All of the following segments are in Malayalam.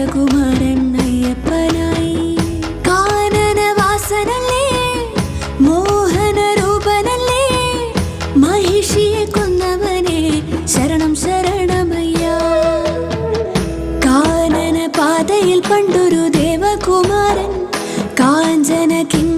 സുരകുമാരൻ അയ്യപ്പനായി കാനന വാസനല്ലേ മോഹന രൂപനല്ലേ മഹിഷിയെ കൊന്നവനെ ശരണം ശരണമയ്യ. കാനന പാതയിൽ പണ്ടൊരു ദേവകുമാരൻ കാഞ്ചന കിങ്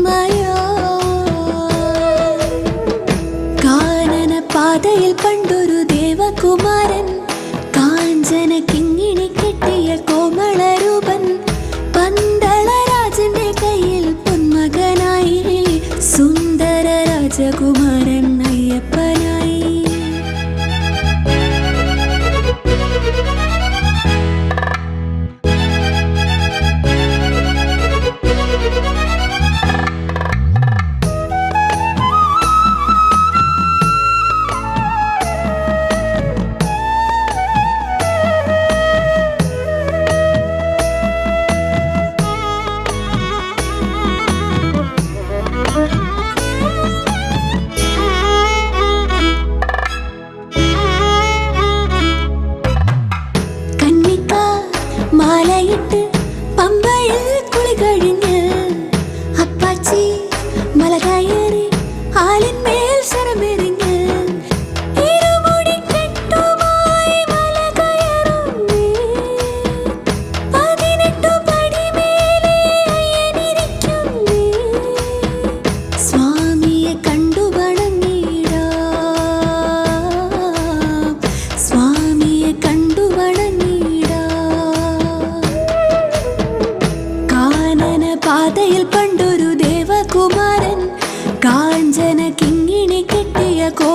tomorrow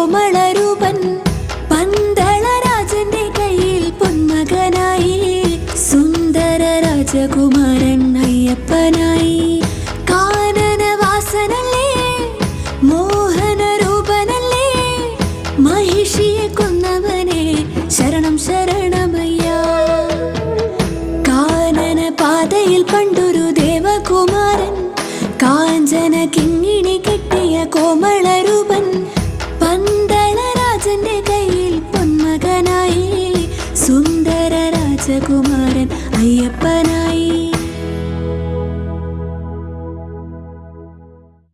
കോമളരൂപൻ പന്തളരാജന്റെ കയ്യിൽ പൊന്മകനായി സുന്ദര രാജകുമാരൻ അയ്യപ്പനായി ശരണം ദേവകുമാരൻ കാഞ്ചന കിങ് സുന്ദര രാജകുമാരൻ അയ്യപ്പനായി.